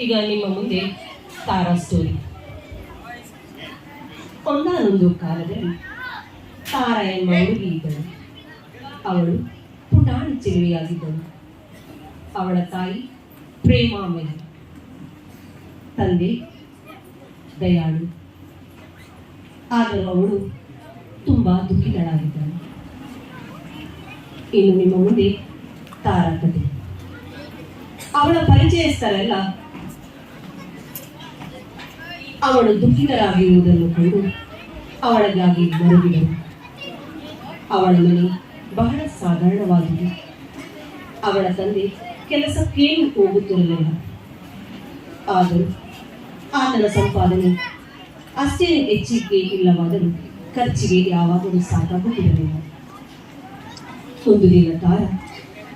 ಈಗ ನಿಮ್ಮ ಮುಂದೆ ತಾರಾ ಸ್ಟೋರಿ ಒಂದಾನೊಂದು ಕಾಲದಲ್ಲಿ ತಾರ ಎಂಬ ಹುಡುಗಿ ಇದ್ದಳು. ಅವಳು ಪುಟಾಣಿ ಚೆಲುವೆಯಾಗಿದ್ದಳು ಅವಳ ತಾಯಿ ಪ್ರೇಮಾಮಯಿ ತಂದೆ ದಯಾಳು. ಆದರೂ ಅವಳು ತುಂಬಾ ದುಃಖಿತಳಾಗಿದ್ದಳು. ಇನ್ನು ನಿಮ್ಮ ಮುಂದೆ ತಾರ ಕಥೆ ಅವಳ ಪರಿಚಯಸ್ಥರೆಲ್ಲ ಅವಳು ದುಃಖಿತರಾಗಿರುವುದನ್ನು ಕಂಡು ಅವಳಿಗಾಗಿ ಮರುಗಿದರು. ಅವಳ ಮನೆ ಬಹಳ ಸಾಧಾರಣವಾಗಿದೆ ಅವಳ ತಂದೆ ಕೆಲಸಕ್ಕೇನು ಹೋಗುತ್ತಿರಲಿಲ್ಲ. ಆದರೂ ಆತನ ಸಂಪಾದನೆ ಅಷ್ಟೇ ಹೆಚ್ಚಿಗೆ ಇಲ್ಲವಾದರೂ ಖರ್ಚಿಗೆ ಯಾವಾಗಲೂ ಸಾಕಾಗುತ್ತಿರಲಿಲ್ಲ. ಒಂದು ದಿನ ತಾರ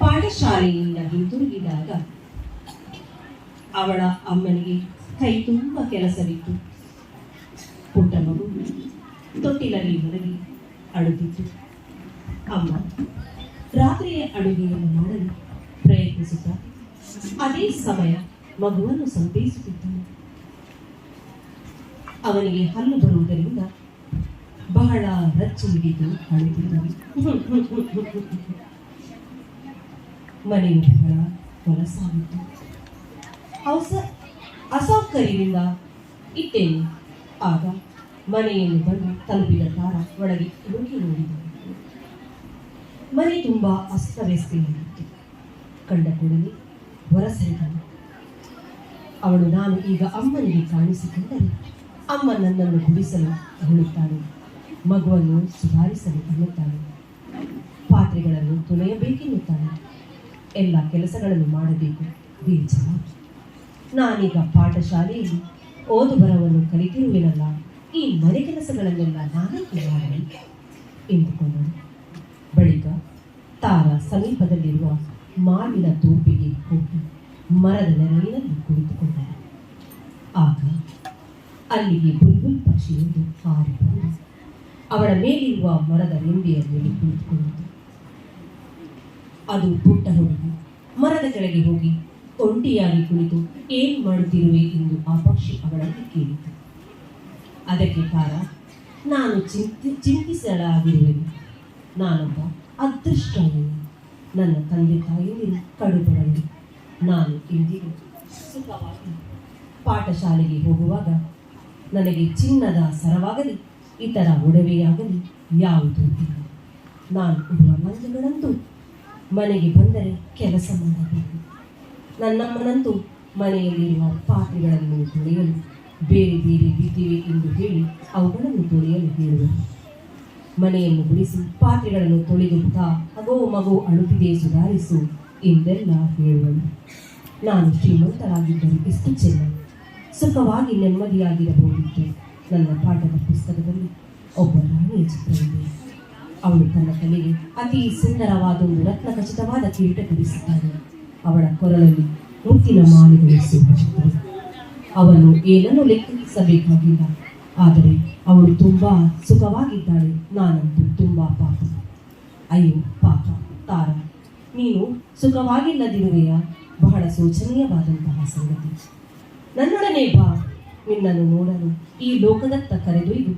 ಪಾಠಶಾಲೆಯಿಂದ ಹಿಂತಿರುಗಿದಾಗ ಅವಳ ಅಮ್ಮನಿಗೆ ಕೈ ತುಂಬ ಕೆಲಸವಿತ್ತು. ಪುಟ್ಟ ಮಗು ತೊಟ್ಟಿಲಲ್ಲಿ ಮಲಗಿ ಅಳುತ್ತಿತ್ತು. ಅಮ್ಮ, ರಾತ್ರಿಯ ಅಡುಗೆಯನ್ನು ಮಾಡಲು ಪ್ರಯತ್ನಿಸುತ್ತಾ ಅದೇ ಸಮಯ ಮಗುವನ್ನು ಸಂತೈಸುತ್ತಿದ್ದನು ಅವನಿಗೆ ಹಲ್ಲು ಬರುವುದರಿಂದ ಬಹಳ ರಚ್ಚು ಹಿಡಿದು ಅಳುತ್ತಿದ್ದನು ಮನೆಯು ಹೊಲಸಾಗಿತ್ತು ಅವಸ ಅಸೌಕರ್ಯದಿಂದ ಇಟ್ಟೇನೆ. ಆಗ ಮನೆಯನ್ನು ಬಂದು ತಲುಪಿದ ತಾರ ಒಳಗೆ ಹೋಗಿ ನೋಡಿದಳು ಮನೆ ತುಂಬಾ ಅಸ್ತವ್ಯಸ್ತೆಯಾಗಿತ್ತು ಕಂಡ ಕೂಡಲೇ ಹೊರಸರಿದನು ಅವಳು, ನಾನು ಈಗ ಅಮ್ಮನಿಗೆ ಕಾಣಿಸಿಕೊಂಡರೆ ಅಮ್ಮ ನನ್ನನ್ನು ಗುಡಿಸಲು ಹೇಳುತ್ತಾಳೆ. ಮಗುವನ್ನು ಸುಧಾರಿಸಲು ಅನ್ನುತ್ತಾಳೆ ಪಾತ್ರೆಗಳನ್ನು ತುಳೆಯಬೇಕೆನ್ನುತ್ತಾಳೆ. ಎಲ್ಲ ಕೆಲಸಗಳನ್ನು ಮಾಡಬೇಕು ಬೇಜಾರು ನಾನೀಗ ಪಾಠಶಾಲೆಯಲ್ಲಿ ಓದು ಬರವನ್ನು ಕಲಿತಿರುವೆನಲ್ಲ, ಈ ಮನೆ ಕೆಲಸಗಳನ್ನೆಲ್ಲ ನಾನೇಕೆ ಮಾಡಲಿ ಎಂದುಕೊಂಡಳು ಬಳಿಕ ತಾರ ಸಮೀಪದಲ್ಲಿರುವ ಮಾವಿನ ತೋಪಿಗೆ ಹೋಗಿ ಮರದ ನೆರಳಿನಲ್ಲಿ ಕುಳಿತುಕೊಂಡರು ಆಗ ಅಲ್ಲಿಗೆ ಬುಲ್ಬುಲ್ ಪಕ್ಷಿಯೊಂದು ಹಾರಿ ಅವಳ ಮೇಲಿರುವ ಮರದ ನಿಂಬೆಯ ಮೇಲೆ ಕುಳಿತುಕೊಂಡಿತು ಅದು ಪುಟ್ಟ ಹುಡುಗಿ ಮರದ ಕೆಳಗೆ ಹೋಗಿ ಒಂಟಿಯಾಗಿ ಕುಳಿತು ಏನ್ ಮಾಡುತ್ತಿರುವೆ ಎಂದು ಆ ಪಕ್ಷಿ ಅವಳನ್ನು ಕೇಳಿತು. ಅದಕ್ಕೆ ಕಾರ ನಾನು ಚಿಂತಿ ಚಿಂತಿಸಲಾಗಿರುವೆನು ನಾನೊಬ್ಬ ಅದೃಷ್ಟವಿಲ್ಲ ನನ್ನ ತಂದೆ ತಾಯಿಯಲ್ಲಿ ಕಡುಬಡಲು ನಾನು ಇಂದಿಗೂ ಸುಖವಾಗಿ ಪಾಠಶಾಲೆಗೆ ಹೋಗುವಾಗ ನನಗೆ ಚಿನ್ನದ ಸರವಾಗಲಿ, ಇತರ ಒಡವೆಯಾಗಲಿ ಯಾವುದೂ ಇಲ್ಲ. ನಾನು ಉಡುವ ಮಂಜುಗಳಂತೂ ಮನೆಗೆ ಬಂದರೆ ಕೆಲಸ ಮಾಡಬೇಕು. ನನ್ನಮ್ಮನಂತೂ ಮನೆಯಲ್ಲಿರುವ ಪಾತ್ರೆಗಳನ್ನು ತೊಳೆಯಲು ಬೇರೆ ಬೇರೆ ಬಿದ್ದಿವೆ ಎಂದು ಹೇಳಿ ಅವುಗಳನ್ನು ತೊಳೆಯಲು ಹೇಳುವರು ಮನೆಯನ್ನು ಗುಡಿಸಿ ಪಾತ್ರೆಗಳನ್ನು ತೊಳೆದುತ್ತಾ ಅಗೋ ಮಗು ಅಳುತ್ತಿದೆ ಸುಧಾರಿಸು ಎಂದೆಲ್ಲ ಹೇಳುವನು. ನಾನು ಶ್ರೀಮಂತರಾಗಿದ್ದರೆ ಎಷ್ಟು ಚೆನ್ನ ಸುಖವಾಗಿ ನೆಮ್ಮದಿಯಾಗಿರಬಹುದಿತ್ತು. ನನ್ನ ಪಾಠದ ಪುಸ್ತಕದಲ್ಲಿ ಒಬ್ಬ ರಾಣಿಯ ಚಿತ್ರವಿದೆ. ಅವಳು ತನ್ನ ತಲೆಗೆ ಅತಿ ಸುಂದರವಾದ ಒಂದು ರತ್ನ ಖಚಿತವಾದ ಕಿರೀಟ ಅವಳ ಕೊರಳಲ್ಲಿ ಮುತ್ತಿನ ಮಾಲೆಗಳು ಶೋಭಿಸುತ್ತವೆ ಅವನು ಏನನ್ನು ಲೆಕ್ಕಿಸಬೇಕಾಗಿಲ್ಲ. ಆದರೆ ಅವಳು ತುಂಬಾ ಸುಖವಾಗಿದ್ದಾಳೆ. ನಾನಂತೂ ತುಂಬಾ ಪಾಪ. ಅಯ್ಯೋ, ಪಾಪ, ತಾರ. ನೀನು ಸುಖವಾಗಿಲ್ಲದಿರುವೆಯ? ಬಹಳ ಶೋಚನೀಯವಾದಂತಹ ಸಂಗತಿ. ನನ್ನೊಡನೆ ಬಾ. ನಿನ್ನನ್ನು ನೋಡಲು ಈ ಲೋಕದತ್ತ ಕರೆದೊಯ್ದು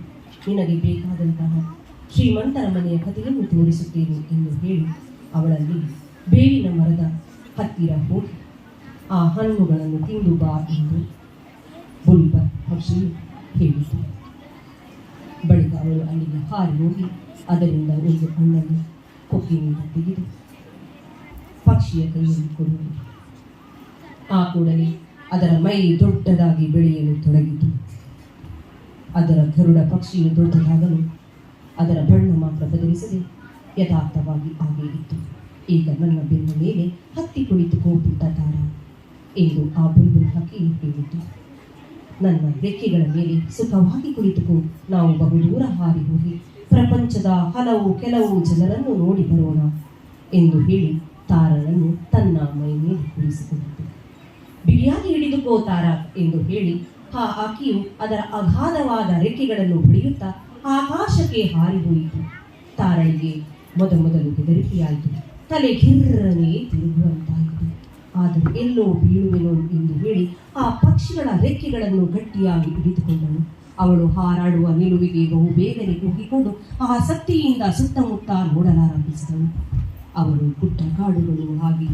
ನಿನಗೆ ಬೇಕಾದಂತಹ ಶ್ರೀಮಂತರ ಮನೆಯ ಕಥೆಯನ್ನು ತೋರಿಸುತ್ತೇನೆ ಎಂದು ಹೇಳಿ ಅವಳಲ್ಲಿ ಬೇವಿನ ಮರದ ಹತ್ತಿರ ಹೋಗಿ ಆ ಹಣ್ಣುಗಳನ್ನು ತಿಂದು ಬಾ ಎಂದು ಬುಲ್ಬ ಪಕ್ಷಿ ಹೇಳಿತು. ಬಳಿಕ ಅವಳು ಅಲ್ಲಿಗೆ ಹಾರಿ ಹೋಗಿ ಅದರಿಂದ ಒಂದು ಹಣ್ಣನ್ನು ಕೊಕ್ಕಿನಿಂದ ತೆಗೆದು ಪಕ್ಷಿಯ ಕೈಯಲ್ಲಿ ಕೊಡುವುದು ಆ ಕೂಡಲೇ ಅದರ ಮೈ ದೊಡ್ಡದಾಗಿ ಬೆಳೆಯಲು ತೊಡಗಿತು. ಅದರ ಗರುಡ ಪಕ್ಷಿಯು ದೊಡ್ಡದಾಗಲು ಅದರ ಬಣ್ಣ ಮಾತ್ರ ಬದಲಿಸದೆ ಯಥಾರ್ಥವಾಗಿ ಆಗೇ ಈಗ ನನ್ನ ಬೆನ್ನ ಮೇಲೆ ಹತ್ತಿ ಕುಳಿತು ಪುಟ್ಟ ತಾರ. ಎಂದು ಆ ಬುಲ್ಬುಲ್ ಹಕ್ಕಿ ಹೇಳಿತು ನನ್ನ ರೆಕ್ಕೆಗಳ ಮೇಲೆ ಸುಖವಾಗಿ ಕುಳಿತುಕೊ, ನಾವು ಬಹುದೂರ ಹಾರಿ ಹೋಗಿ ಪ್ರಪಂಚದ ಹಲವು ಕೆಲವು ಜನರನ್ನು ನೋಡಿ ಬರೋಣ ಎಂದು ಹೇಳಿ ತಾರನನ್ನು ತನ್ನ ಮೈ ಮೇಲೆ ಕುಳಿಸಿಕೊಂಡಿತು. ಬಿರಿಯಾನಿ ಹಿಡಿದುಕೋ ತಾರ ಎಂದು ಹೇಳಿ ಆ ಆಕೆಯು ಅದರ ಅಗಾಧವಾದ ರೆಕ್ಕೆಗಳನ್ನು ಹೊಡೆಯುತ್ತಾ ಆಕಾಶಕ್ಕೆ ಹಾರಿ ಹೋಯಿತು. ತಾರಳಿಗೆ ಮೊದಮೊದಲು ಬೆದರಿಕೆಯಾಯಿತು. ತಲೆ ಕಿರ್ರನೆ ತಿರುಗುವಂತಾಗಿದೆ. ಆದರೆ ಎಲ್ಲೋ ಬೀಳುವೆನೋ ಎಂದು ಹೇಳಿ ಆ ಪಕ್ಷಿಗಳ ರೆಕ್ಕೆಗಳನ್ನು ಗಟ್ಟಿಯಾಗಿ ಹಿಡಿದುಕೊಂಡಳು. ಅವಳು ಹಾರಾಡುವ ನಿಲುವಿಗೆ ಬಹು ಬೇಗನೆ ಆ ಸತ್ತಿಯಿಂದ ಸುತ್ತಮುತ್ತ ನೋಡಲಾರಂಭಿಸಿದಳು. ಅವಳು ಪುಟ್ಟ ಕಾಡುಗಳು ಹಾಗೆ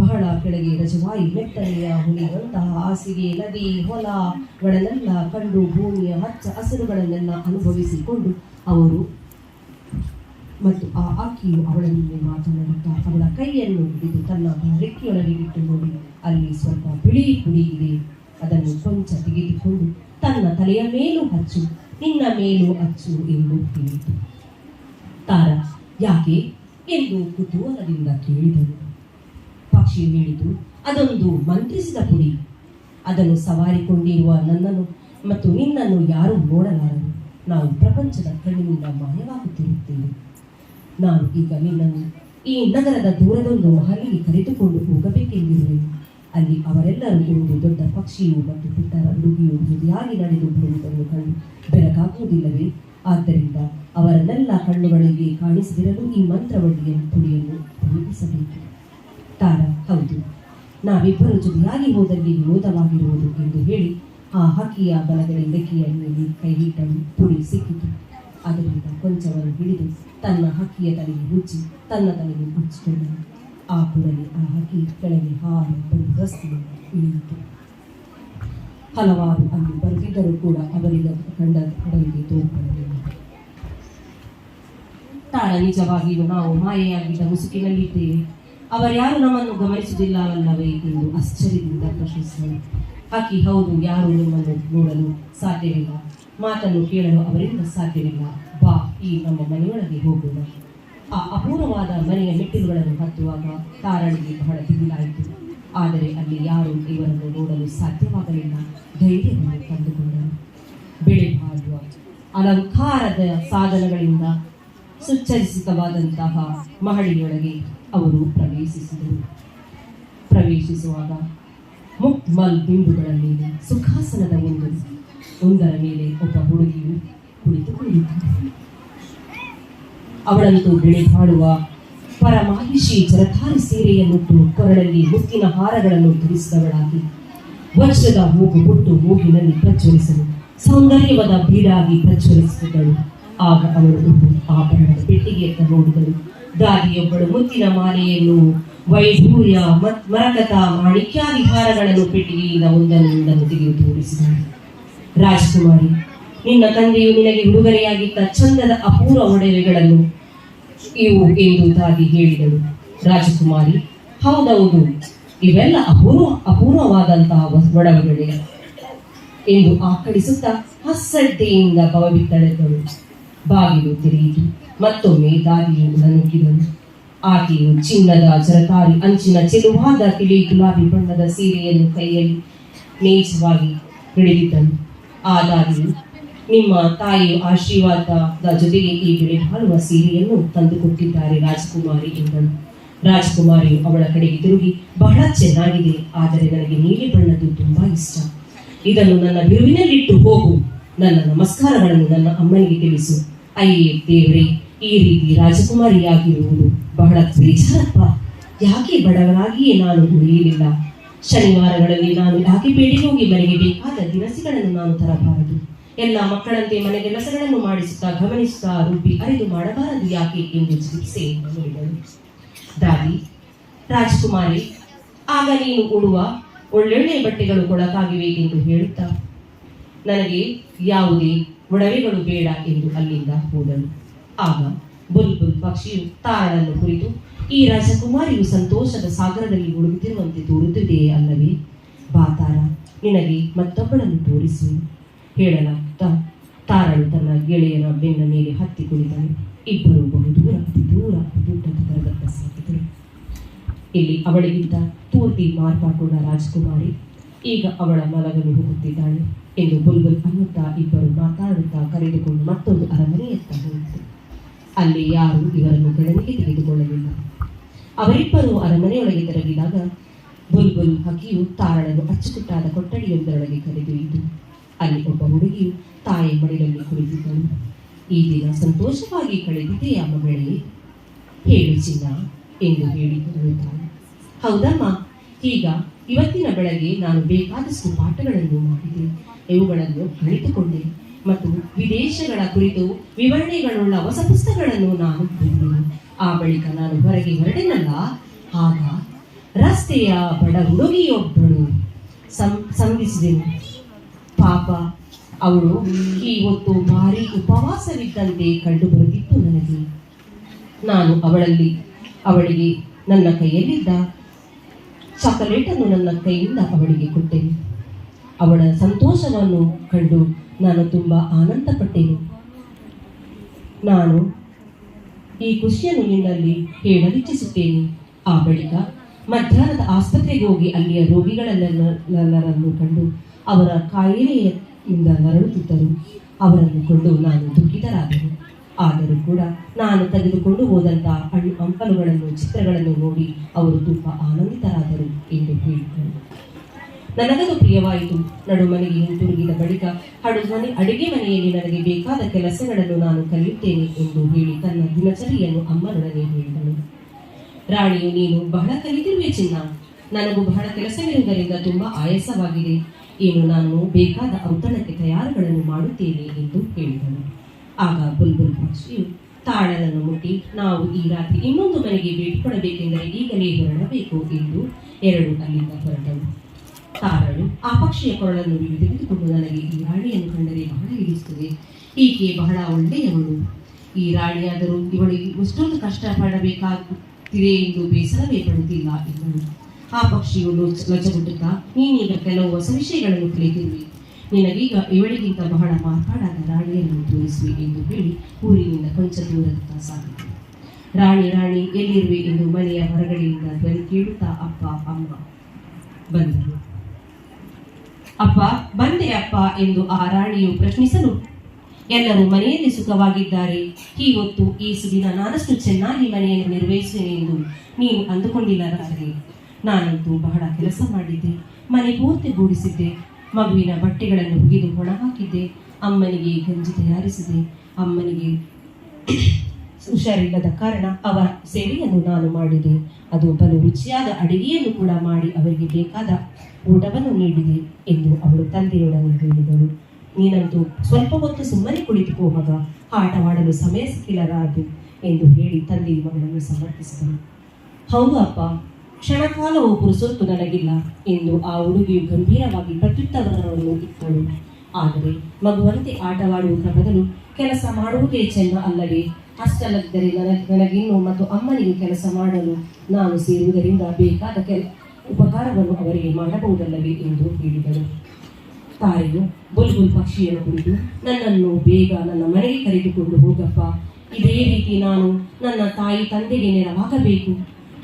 ಬಹಳ ಕೆಳಗೆ ರಜವಾಯಿ ನೆಟ್ಟನೆಯ ಹುಲಿಯಂತಹ ಹಾಸಿಗೆ, ನದಿ ಹೊಲಗಳನ್ನೆಲ್ಲ ಕಂಡು ಭೂಮಿಯ ಹಚ್ಚ ಹಸಿರುಗಳನ್ನೆಲ್ಲ ಅನುಭವಿಸಿಕೊಂಡು ಅವರು ಮತ್ತು ಆ ಆಕೆಯು ಅವಳ ಮುಂದೆ ಮಾತನಾಡುತ್ತಾ ಅವಳ ಕೈಯನ್ನು ಹಿಡಿದು ತನ್ನ ರೆಕ್ಕೆಯೊಳಗೆ ಇಟ್ಟು ನೋಡಿ, ಅಲ್ಲಿ ಸ್ವಲ್ಪ ಬಿಳಿ ಪುಡಿ ಇದೆ. ಅದನ್ನು ಕೊಂಚ ತೆಗೆದುಕೊಂಡು ತನ್ನ ತಲೆಯ ಮೇಲೂ ಹಚ್ಚು, ನಿನ್ನ ಮೇಲೂ ಹಚ್ಚು ಎಂದು ಹೇಳಿತು. ತಾರ, ಯಾಕೆ ಎಂದು ಕುತೂಹಲದಿಂದ ಕೇಳಿದಳು. ಪಕ್ಷಿ ಹೇಳಿತು, ಅದೊಂದು ಮಂತ್ರಿಸಿದ ಪುಡಿ. ಅದನ್ನು ಸವಾರಿಕೊಂಡಿರುವ ನನ್ನನ್ನು ಮತ್ತು ನಿನ್ನನ್ನು ಯಾರೂ ನೋಡಲಾರರು. ನಾವು ಪ್ರಪಂಚದ ಕಣ್ಣಿನಿಂದ ಮಾಯವಾಗುತ್ತಿರುತ್ತೇವೆ. ನಾನು ಈಗ ನಿನ್ನನ್ನು ಈ ನಗರದ ದೂರದೊಂದು ಹಳ್ಳಿಗೆ ಕರೆದುಕೊಂಡು ಹೋಗಬೇಕೆಂದಿರುವೆನು ಅಲ್ಲಿ ಅವರೆಲ್ಲರೂ ಒಂದು ದೊಡ್ಡ ಪಕ್ಷಿಯು ಮತ್ತು ಪುಟ್ಟರ ಹುಡುಗಿಯು ಜೊತೆಯಾಗಿ ನಡೆದು ಬರುವುದನ್ನು ಕಂಡು ಬೆಳಕಾಗುವುದಿಲ್ಲವೇ ಆದ್ದರಿಂದ ಅವರನ್ನೆಲ್ಲ ಕಣ್ಣುಗಳಿಗೆ ಕಾಣಿಸದಿರಲು ಈ ಮಂತ್ರವಳ್ಳಿಯ ಪುಡಿಯನ್ನು ಪ್ರಯೋಗಿಸಬೇಕು ತಾರ, ಹೌದು. ನಾವಿಬ್ಬರು ಜೊತೆಯಾಗಿ ಹೋದಲ್ಲಿ ವಿರೋಧವಾಗಿರುವುದು ಎಂದು ಹೇಳಿ ಆ ಹಕ್ಕಿಯ ಬಲಗಡೆ ರೆಕ್ಕೆಯ ಮೇಲೆ ಕೈಯಿಟ್ಟಳು ಪುಡಿ ಸಿಕ್ಕಿತು. ಅದರಿಂದ ಕೊಂಚವನ್ನು ಹಿಡಿದು ತನ್ನ ಹಕ್ಕಿಯ ತಲೆಗೆ ಹುಚ್ಚಿ, ತನ್ನ ತಲೆಗೆ ಮುಚ್ಚಿಕೊಂಡನು ಆ ಕೂಡಲೇ ಆ ಹಕ್ಕಿ ಕೆಳಗೆ ಹಾರು ಬಂದು ರಸ್ತೆಯನ್ನು ಇಳಿಯಿತು. ಹಲವಾರು ಅಲ್ಲಿ ಬರುತ್ತಿದ್ದರೂ ಕೂಡ ಅವರಿಗ ಕಂಡ ಕಡಲಿಗೆ ತೋರ್ಪಡಲಿಲ್ಲ ತಾಳ ನಿಜವಾಗಿಯೂ ನಾವು ಮಾಯೆಯಾಗಿದ್ದ ಮುಸುಕಿನಲ್ಲಿದ್ದೇವೆ ಅವರ್ಯಾರು ನಮ್ಮನ್ನು ಗಮನಿಸುವುದಿಲ್ಲವಲ್ಲವೇ ಎಂದು ಆಶ್ಚರ್ಯದಿಂದ ಪ್ರಶ್ನಿಸಿದರು. ಹಕ್ಕಿ, ಹೌದು, ಯಾರು ನಿಮ್ಮನ್ನು ನೋಡಲು ಸಾಧ್ಯವಿಲ್ಲ. ಮಾತನ್ನು ಕೇಳಲು ಅವರಿಂದ ಸಾಧ್ಯವಿಲ್ಲ. ಈ ನಮ್ಮ ಮನೆಯೊಳಗೆ ಹೋಗೋಣ ಆ ಅಪೂರ್ವವಾದ ಮನೆಯ ಮೆಟ್ಟಿಲುಗಳನ್ನು ಹತ್ತುವಾಗ ತಾರಣಿಗೆ ಬಹಳ ದಿಗಿಲಾಯಿತು. ಆದರೆ ಅಲ್ಲಿ ಯಾರೂ ಇವರನ್ನು ನೋಡಲು ಸಾಧ್ಯವಾಗಲಿಲ್ಲ. ಧೈರ್ಯವನ್ನು ತಂದುಕೊಂಡರು. ಬೆಳೆ ಬಾಳುವ ಅಲಂಕಾರದ ಸಾಧನಗಳಿಂದ ಸುಚ್ಚರಿಸಿತವಾದಂತಹ ಮಹಡಿಯೊಳಗೆ ಅವರು ಪ್ರವೇಶಿಸಿದರು. ಪ್ರವೇಶಿಸುವಾಗ ಮುಕ್ಮಲ್ ಬಿಂದುಗಳ ಮೇಲೆ ಸುಖಾಸನದ ಒಂದು ಒಂದರ ಮೇಲೆ ಒಬ್ಬ ಹುಡುಗಿಯು ಕುಳಿತುಕೊಂಡಿದ್ದಳು ಅವಳಂತೂ ಬೆಳೆ ಬಾಳುವ ಪರಮಾಹಿಷಿ ಜರತಾರಿ ಸೀರೆಯನ್ನುಟ್ಟು ಕೊರಳಲ್ಲಿ ಮುತ್ತಿನ ಹಾರಗಳನ್ನು ಧರಿಸಿದವಳಾಗಿ. ವಜ್ರದ ಮೂಗು ಹುಟ್ಟು ಮೂಗಿನಲ್ಲಿ ಪ್ರಜ್ವಲಿಸಲು ಸೌಂದರ್ಯವಾದ ಬೀಡಾಗಿ ಪ್ರಜ್ವಲಿಸುತ್ತಿದ್ದಳು. ಆಗ ಅವಳು ಆಭರಣದ ಪೆಟ್ಟಿಗೆಯತ್ತ ನೋಡಿದಳು. ದಾದಿಯೊಬ್ಬಳು ಮುತ್ತಿನ ಮಾಲೆಯನ್ನು ವೈಢೂರ್ಯ ಮತ್, ಮರಕತ ಮಾಣಿಕ್ಯಾದಿ ಹಾರಗಳನ್ನು ಪೆಟ್ಟಿಗೆಯಿಂದ ಒಂದನ್ನು ತೆಗೆದು ತೋರಿಸಿದಳು. ರಾಜಕುಮಾರಿ ನಿನ್ನ ತಂದೆಯು ನಿನಗೆ ಉಡುಗೊರೆಯಾಗಿದ್ದ ಚಂದದ ಅಪೂರ್ವ ಒಡವೆಗಳನ್ನು ಇವು ಎಂದು ತಾಗಿ ಹೇಳಿದಳು ರಾಜಕುಮಾರಿ. ಹೌದೌದು, ಇವೆಲ್ಲ ಅಪೂರ್ವ, ಅಪೂರ್ವವಾದಂತಹ ಒಡವೆಗಳೇ ಎಂದು ಆಕಳಿಸುತ್ತಾ ಹಸ್ಸಡ್ಡೆಯಿಂದ ಬವಬಿತ್ತಳೆದಳು ಬಾಗಿಲು ತೆರೆಯಿತು, ಮತ್ತೊಮ್ಮೆ ದಾದಿಯು ನನುಕಿದಳು. ಆಕೆಯು ಚಿನ್ನದ ಜರತಾರಿ ಅಂಚಿನ ಚೆಲುವಾದ ತಿಳಿ ಗುಲಾಬಿ ಬಣ್ಣದ ಸೀರೆಯನ್ನು ಕೈಯಲ್ಲಿ ನೇಜವಾಗಿ ಹಿಡಿದಿದ್ದಳು. ಆ ದಾದಿಯು ನಿಮ್ಮ ತಾಯಿ ಆಶೀರ್ವಾದದ ಜೊತೆಗೆ ಈ ಬಿಳಿ ಹಾಲುವ ಸೀರೆಯನ್ನು ತಂದುಕೊಟ್ಟಿದ್ದಾರೆ ರಾಜಕುಮಾರಿ ಎಂದನು ರಾಜಕುಮಾರಿಯು ಅವಳ ಕಡೆಗೆ ತಿರುಗಿ, ಬಹಳ ಚೆನ್ನಾಗಿದೆ, ಆದರೆ ನನಗೆ ನೀಲಿ ಬಣ್ಣದ್ದು ತುಂಬಾ ಇಷ್ಟ. ಇದನ್ನು ನನ್ನ ಬಿರುವಿನಲ್ಲಿಟ್ಟು ಹೋಗು. ನನ್ನ ನಮಸ್ಕಾರಗಳನ್ನು ನನ್ನ ಅಮ್ಮನಿಗೆ ತಿಳಿಸು. ಅಯ್ಯೇ ದೇವರೇ, ಈ ರೀತಿ ರಾಜಕುಮಾರಿಯಾಗಿರುವುದು ಬಹಳ ಬೇಜಾರಪ್ಪ ಯಾಕೆ ಬಡವರಾಗಿಯೇ ನಾನು ಉಳಿಯಲಿಲ್ಲ? ಶನಿವಾರಗಳಲ್ಲಿ ನಾನು ಯಾಕೆ ಬೇಡಿ ಹೋಗಿ ಮನೆಗೆ ಬೇಕಾದ ದಿನಸಿಗಳನ್ನು ನಾನು ತರಬಾರದು? ಎಲ್ಲ ಮಕ್ಕಳಂತೆ ಮನೆ ಕೆಲಸಗಳನ್ನು ಮಾಡಿಸುತ್ತಾ ಗಮನಿಸುತ್ತಾ ರೂಪಿ ಅರಿದು ಮಾಡಬಾರದು ಯಾಕೆ ಎಂದು ಚಿಕಿತ್ಸೆಯನ್ನು ನುಡಿದಳು ದಾದಿ ರಾಜಕುಮಾರಿ, ಆಗ ನೀನು ಉಡುವ ಒಳ್ಳೊಳ್ಳೆಯ ಬಟ್ಟೆಗಳು ಕೊಳಕಾಗಿವೆ ಎಂದು ಹೇಳುತ್ತಾ, ನನಗೆ ಯಾವುದೇ ಒಡವೆಗಳು ಬೇಡ ಎಂದು ಅಲ್ಲಿಂದ ಹೋದಳು. ಆಗ ಬುಲ್ಬುಲ್ ಪಕ್ಷಿಯು ತಾರಳನ್ನು ಕುರಿತು, ಈ ರಾಜಕುಮಾರಿಯು ಸಂತೋಷದ ಸಾಗರದಲ್ಲಿ ಮುಳುಗುತ್ತಿರುವಂತೆ ತೋರುತ್ತಿದೆಯೇ ಅಲ್ಲವೇ? ಬಾತಾರ ನಿನಗೆ ಮತ್ತೊಬ್ಬಳನ್ನು ತೋರಿಸುವೆನು ಹೇಳಲಾಗುತ್ತಾ ತಾರಳು ತನ್ನ ಗೆಳೆಯರ ಬೆನ್ನ ಮೇಲೆ ಹತ್ತಿ ಕುಳಿತಾನೆ ಇಬ್ಬರು ಬಹುದೂರ ದೂರ ದೂರದ ತರಗತ್ತ ಸಾಗಿದರು ಇಲ್ಲಿ ಅವಳಿಗಿಂತ ಪೂರ್ತಿ ಮಾರ್ಪಾಟುಳ್ಳ ರಾಜಕುಮಾರಿ, ಈಗ ಅವಳ ಮಲಗಲು ಹೋಗುತ್ತಿದ್ದಾಳೆ ಎಂದು ಬುಲ್ಬುಲ್ ಅನ್ನುತ್ತಾ ಇಬ್ಬರು ಮಾತಾಡುತ್ತಾ ಕರೆದುಕೊಂಡು ಮತ್ತೊಂದು ಅರಮನೆಯತ್ತ ಹೋಯಿತು. ಅಲ್ಲಿ ಯಾರು ಇವರನ್ನು ಗಣನೆಗೆ ತೆಗೆದುಕೊಳ್ಳಲಿಲ್ಲ. ಅವರಿಬ್ಬರು ಅರಮನೆಯೊಳಗೆ ತೆರಳಿದಾಗ ಬುಲ್ಬುಲ್ ಹಕಿಯು ತಾರಳನ್ನು ಅಚ್ಚುಕಟ್ಟಾದ ಕೊಠಡಿಯೊಂದರೊಳಗೆ ಕರೆದೊಯ್ದು ಅಲ್ಲಿ ಒಬ್ಬ ಹುಡುಗಿ ತಾಯಿ ಮಡಿಲಲ್ಲಿ ಕುಳಿತಿದ್ದಳು ಈ ದಿನ ಸಂತೋಷವಾಗಿ ಕಳೆದಿದೆಯಾ ಮಗಳೇ? ಹೇಳು ಚಿನ್ನ ಎಂದು ಹೇಳಿ ತಾಯಿ ಹೌದಮ್ಮ, ಈಗ ಇವತ್ತಿನ ಬೆಳಗ್ಗೆ ನಾನು ಬೇಕಾದಷ್ಟು ಪಾಠಗಳನ್ನು ಮಾಡಿದೆ. ಇವುಗಳನ್ನು ಅರಿತುಕೊಂಡೆ ಮತ್ತು ವಿದೇಶಗಳ ಕುರಿತು ವಿವರಣೆಗಳುಳ್ಳ ಹೊಸ ಪುಸ್ತಕಗಳನ್ನು ನಾನು ಓದಿದೆನು ಆ ಬಳಿಕ ನಾನು ಹೊರಗೆ ಹೊರಡಿನಲ್ಲ ಆಗ ರಸ್ತೆಯ ಬಡ ಹುಡುಗಿಯೊಬ್ಬಳು ಸಂ, ಸಂಧಿಸಿದೆನು. ಪಾಪ. ಅವಳು ಈ ಹೊತ್ತು ಭಾರಿ ಉಪವಾಸವಿದ್ದಂತೆ ಕಂಡು ಬರುತ್ತಿತ್ತು ನನಗೆ. ನಾನು ಅವಳಲ್ಲಿ, ಅವಳಿಗೆ ನನ್ನ ಕೈಯಲ್ಲಿದ್ದ ಚಾಕೊಲೇಟನ್ನು ನನ್ನ ಕೈಯಿಂದ ಅವಳಿಗೆ ಕೊಟ್ಟೆನು ಅವಳ ಸಂತೋಷವನ್ನು ಕಂಡು ನಾನು ತುಂಬ ಆನಂದಪಟ್ಟೆನು ನಾನು ಈ ಖುಷಿಯನ್ನು ನಿನ್ನಲ್ಲಿ ಹೇಳಲಿಚ್ಛಿಸುತ್ತೇನೆ. ಆ ಬಳಿಕ ಮಧ್ಯಾಹ್ನದ ಆಸ್ಪತ್ರೆಗೆ ಹೋಗಿ ಅಲ್ಲಿಯ ರೋಗಿಗಳೆಲ್ಲರನ್ನು ಕಂಡು ಅವರ ಕಾಯಿಲೆಯಿಂದ ನರಳುತ್ತಿದ್ದರು. ಅವರನ್ನು ಕೊಂಡು ನಾನು ದುಃಖಿತರಾದೆನು. ಆದರೂ ಕೂಡ ನಾನು ತೆಗೆದುಕೊಂಡು ಹೋದಂತಹ ಹಣ್ಣು ಹಂಪಲುಗಳನ್ನು, ಚಿತ್ರಗಳನ್ನು ನೋಡಿ ಅವರು ತುಂಬ ಆನಂದಿತರಾದರು ಎಂದು ಹೇಳಿದರು. ನನಗದು ಪ್ರಿಯವಾಯಿತು. ನಡುಮನೆಗೆ ಹಿಂತಿರುಗಿದ ಬಳಿಕ ಹಡು ಮನೆ, ಅಡುಗೆ ಮನೆಯಲ್ಲಿ ನನಗೆ ಬೇಕಾದ ಕೆಲಸಗಳನ್ನು ನಾನು ಕಲಿಯುತ್ತೇನೆ ಎಂದು ಹೇಳಿ ತನ್ನ ದಿನಚರಿಯನ್ನು ಅಮ್ಮನೊಡನೆ ಹೇಳಿದಳು. ರಾಣಿಯು ನೀನು ಬಹಳ ಕಲಿತಿರುವೆ ಚಿನ್ನ. ನನಗೂ ಬಹಳ ಕೆಲಸವಿರುವುದರಿಂದ ತುಂಬಾ ಆಯಾಸವಾಗಿದೆ. ಏನು ನಾನು ಬೇಕಾದ ಔತಣಕ್ಕೆ ತಯಾರುಗಳನ್ನು ಮಾಡುತ್ತೇನೆ ಎಂದು ಹೇಳಿದನು. ಆಗ ಬುಲ್ಬುಲ್ ಪಕ್ಷಿಯು ತಾಳನನ್ನು ಮುಟ್ಟಿ, ನಾವು ಈ ರಾತ್ರಿ ಇನ್ನೊಂದು ಮನೆಗೆ ಭೇಟಿ ಕೊಡಬೇಕೆಂದರೆ ಈಗಲೇ ಹೊರಡಬೇಕು ಎಂದು ಎರಡು ಅಲ್ಲಿಂದ ಹೊರಟವು ತಾರಳು ಆ ಪಕ್ಷಿಯ ಕೊರಳನ್ನು ತೆಗೆದುಕೊಂಡು ನನಗೆ ಈ ರಾಣಿಯನ್ನು ಕಂಡರೆ ಬಹಳ ಹಿಡಿಸುತ್ತದೆ. ಈಕೆ ಬಹಳ ಒಳ್ಳೆಯವಳು. ಈ ರಾಣಿಯಾದರೂ ಇವಳಿಗೆ ಎಷ್ಟೊಂದು ಕಷ್ಟ ಎಂದು ಬೇಸರವೇ ಪಡುತ್ತಿಲ್ಲ ಎಂದಳು ಆ ಪಕ್ಷಿಯು ಲಜ್ಜಗುಟ್ಟುತ್ತಾ ನೀನೀಗ ಕೆಲವು ಹೊಸ ವಿಷಯಗಳನ್ನು ಕಲಿತಿರುವೆ ನಿನಗೀಗ ಇವಳಿಗಿಂತ ಬಹಳ ಮಾರ್ಪಾಡಾದ ರಾಣಿಯನ್ನು ತೋರಿಸುವೆ ಎಂದು ಹೇಳಿ ಊರಿನಿಂದ ಕೊಂಚ ದೂರದತ್ತ ಸಾಗಿತು. ರಾಣಿ ರಾಣಿ, ಎಲ್ಲಿರುವೆ ಎಂದು ಮನೆಯ ಹೊರಗಡೆಯಿಂದ ಧ್ವನಿ ಕೇಳುತ್ತಾ ಅಪ್ಪ, ಅಮ್ಮ ಬಂದರು. ಅಪ್ಪ, ಬಂದೆ ಅಪ್ಪ ಎಂದು ಆ ರಾಣಿಯು ಪ್ರಶ್ನಿಸಲು ಎಲ್ಲರೂ ಮನೆಯಲ್ಲಿ ಸುಖವಾಗಿದ್ದಾರೆ. ಈ ಹೊತ್ತು ಈ ಸುದಿನ ನಾನಷ್ಟು ಚೆನ್ನಾಗಿ ಮನೆಯನ್ನು ನಿರ್ವಹಿಸುವೆ ಎಂದು ಅಂದುಕೊಂಡಿಲ್ಲ ಅಂದುಕೊಂಡಿಲ್ಲರಾದರೆ ನಾನಂತೂ ಬಹಳ ಕೆಲಸ ಮಾಡಿದ್ದೆ. ಮನೆ ಪೂರ್ತಿ ಗೂಡಿಸಿದ್ದೆ ಮಗುವಿನ ಬಟ್ಟೆಗಳನ್ನು ಹುಗಿದು ಹೊಣ ಹಾಕಿದ್ದೆ ಅಮ್ಮನಿಗೆ ಗಂಜಿ ತಯಾರಿಸಿದೆ. ಅಮ್ಮನಿಗೆ ಹುಷಾರಿಲ್ಲದ ಕಾರಣ ಅವರ ಸೇವೆಯನ್ನು ನಾನು ಮಾಡಿದೆ. ಅದು ಬಲು ರುಚಿಯಾದ ಅಡಿಗೆಯನ್ನು ಕೂಡ ಮಾಡಿ ಅವರಿಗೆ ಬೇಕಾದ ಊಟವನ್ನು ನೀಡಿದೆ ಎಂದು ಅವಳು ತಂದೆಯೊಡನೆ ಹೇಳಿದಳು. ನೀನಂತೂ ಸ್ವಲ್ಪ ಹೊತ್ತು ಸುಮ್ಮನೆ ಕುಳಿತುಕೋ ಮಗ. ಆಟವಾಡಲು ಸಮಯ ಸಿಕ್ಕಿಲ್ಲರಾದು ಎಂದು ಹೇಳಿ ತಂದೆ ಮಗಳನ್ನು ಸಮರ್ಥಿಸಿದನು ಹೌದು ಅಪ್ಪ, ಕ್ಷಣಕಾಲವೂ ಪುರುಸೊತ್ತು ನನಗಿಲ್ಲ ಎಂದು ಆ ಹುಡುಗಿಯು ಗಂಭೀರವಾಗಿ ಪ್ರತ್ಯುತ್ತರವನ್ನು ಇಟ್ಟಳು. ಆದರೆ ಮಗುವಂತೆ ಆಟವಾಡುವುದರ ಬದಲು ಕೆಲಸ ಮಾಡುವುದೇ ಚೆನ್ನ ಅಲ್ಲವೇ? ಅಷ್ಟಲ್ಲದಿದ್ದರೆ ನನಗೆ, ನನಗಿನ್ನು ಮತ್ತು ಅಮ್ಮನಿಗೆ ಕೆಲಸ ಮಾಡಲು ನಾನು ಸೇರುವುದರಿಂದ ಬೇಕಾದ ಕೆಲ, ಉಪಕಾರವನ್ನು ಅವರಿಗೆ ಮಾಡಬಹುದಲ್ಲವೇ ಎಂದು ಹೇಳಿದಳು ತಾಯಿಯು ಬುಲ್ಬುಲ್ ಪಕ್ಷಿಯನ್ನು ಕುರಿತು ನನ್ನನ್ನು ಬೇಗ ನನ್ನ ಮನೆಗೆ ಕರೆದುಕೊಂಡು ಹೋಗಪ್ಪ. ಇದೇ ರೀತಿ ನಾನು ನನ್ನ ತಾಯಿ ತಂದೆಗೆ ನೆರವಾಗಬೇಕು.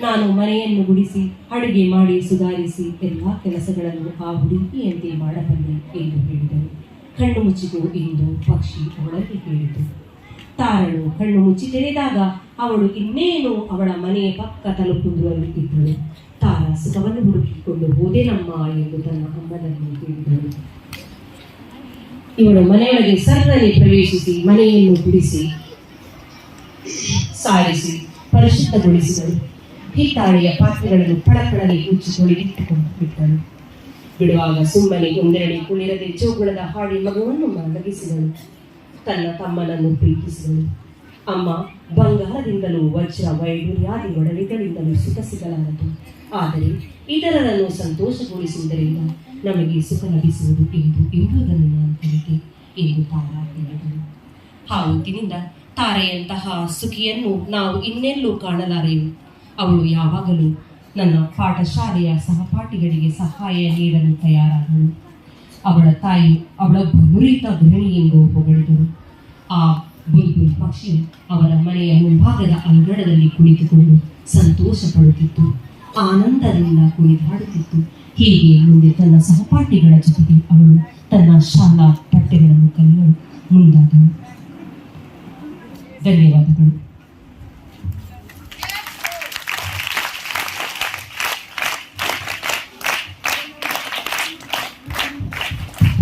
ನಾನು ಮನೆಯನ್ನು ಗುಡಿಸಿ, ಅಡುಗೆ ಮಾಡಿ, ಸುಧಾರಿಸಿ ಎಲ್ಲ ಕೆಲಸಗಳನ್ನು ಆ ಹುಡುಗಿಯಂತೆ ಮಾಡಬಲ್ಲೆ ಎಂದು ಹೇಳಿದರು ಕಣ್ಣು ಮುಚ್ಚಿತು ಎಂದು ಪಕ್ಷಿ ಅವಳಲ್ಲಿ ಹೇಳಿತು. ತಾರಳು ಕಣ್ಣು ಮುಚ್ಚಿ ತೆರೆದಾಗ ಅವಳು ಇನ್ನೇನು ಅವಳ ಮನೆಯ ಪಕ್ಕ ತಲುಪುವುದರಲ್ಲಿ ಇದ್ದಳು ಸುಖವನ್ನು ಹುಡುಕಿಕೊಂಡು ಹೋದೆನಮ್ಮ ಎಂದು ತನ್ನ ಅಮ್ಮನನ್ನು ಕೇಳಿದಳು. ಇವಳು ಮನೆಯೊಳಗೆ ಸರ್ರನೆ ಪ್ರವೇಶಿಸಿ ಮನೆಯನ್ನು ಬಿಡಿಸಿ, ಸಾರಿಸಿ, ಪರಿಶುದ್ಧಗೊಳಿಸಿದಳು. ಹಿತ್ತಾಳೆಯ ಪಾತ್ರೆಗಳನ್ನು ಪಳಕಳಲ್ಲಿ ಉಚ್ಚಿಕೊಂಡು ತೊಳೆದಿಟ್ಟುಕೊಂಡು ಬಿಟ್ಟಳು ಬಿಡುವಾಗ ಸುಮ್ಮನೆ ಒಂದೆರಡೆ ಕುಳಿರದೆ ಜೋಗುಳದ ಹಾಡಿ ಮಗುವನ್ನು ಮಲಗಿಸಿದಳು. ತನ್ನ ತಮ್ಮನನ್ನು ಪ್ರೀತಿಸಿದಳು. ಅಮ್ಮ, ಬಂಗಾರದಿಂದಲೂ ವಜ್ರ ವೈಡೂರ್ಯಾದಿ ಒಡಲಿಗಳಿಂದಲೂ ಸುಖ ಸಿಗಲಾರದು. ಆದರೆ ಇತರರನ್ನು ಸಂತೋಷಗೊಳಿಸುವುದರಿಂದ ನಮಗೆ ಸುಖ ಲಭಿಸುವುದು ಎಂದು ಎಂಬುದನ್ನು ನಾನು ತಿಳಿದೆ ಎಂದು ತಾರ ಹೇಳಿದರು. ಆ ತಾರೆಯಂತಹ ಸುಖಿಯನ್ನು ನಾವು ಇನ್ನೆಲ್ಲೂ ಕಾಣಲಾರೆವು ಅವಳು ಯಾವಾಗಲೂ ನನ್ನ ಪಾಠಶಾಲೆಯ ಸಹಪಾಠಿಗಳಿಗೆ ಸಹಾಯ ನೀಡಲು ತಯಾರಾದಳು. ಅವಳ ತಾಯಿ ಅವಳ ನುರಿತ ಗೃಹಿಣಿ ಎಂದು ಹೊಗಳಿದರು. ಆ ಬುಲ್ಬುಲ್ ಪಕ್ಷಿ ಅವರ ಮನೆಯ ಮುಂಭಾಗದ ಅಂಗಳದಲ್ಲಿ ಕುಳಿತುಕೊಂಡು ಸಂತೋಷ ಪಡುತ್ತಿತ್ತು ಆನಂದದಿಂದ ಕುಣಿದಾಡುತ್ತಿತ್ತು ಹೀಗೆ ಮುಂದೆ ತನ್ನ ಸಹಪಾಠಿಗಳ ಜೊತೆಗೆ ಅವಳು ತನ್ನ ಶಾಲಾ ಪಠ್ಯಗಳನ್ನು ಕಲಿಯಲು ಮುಂದಾದಳು. ಧನ್ಯವಾದಗಳು.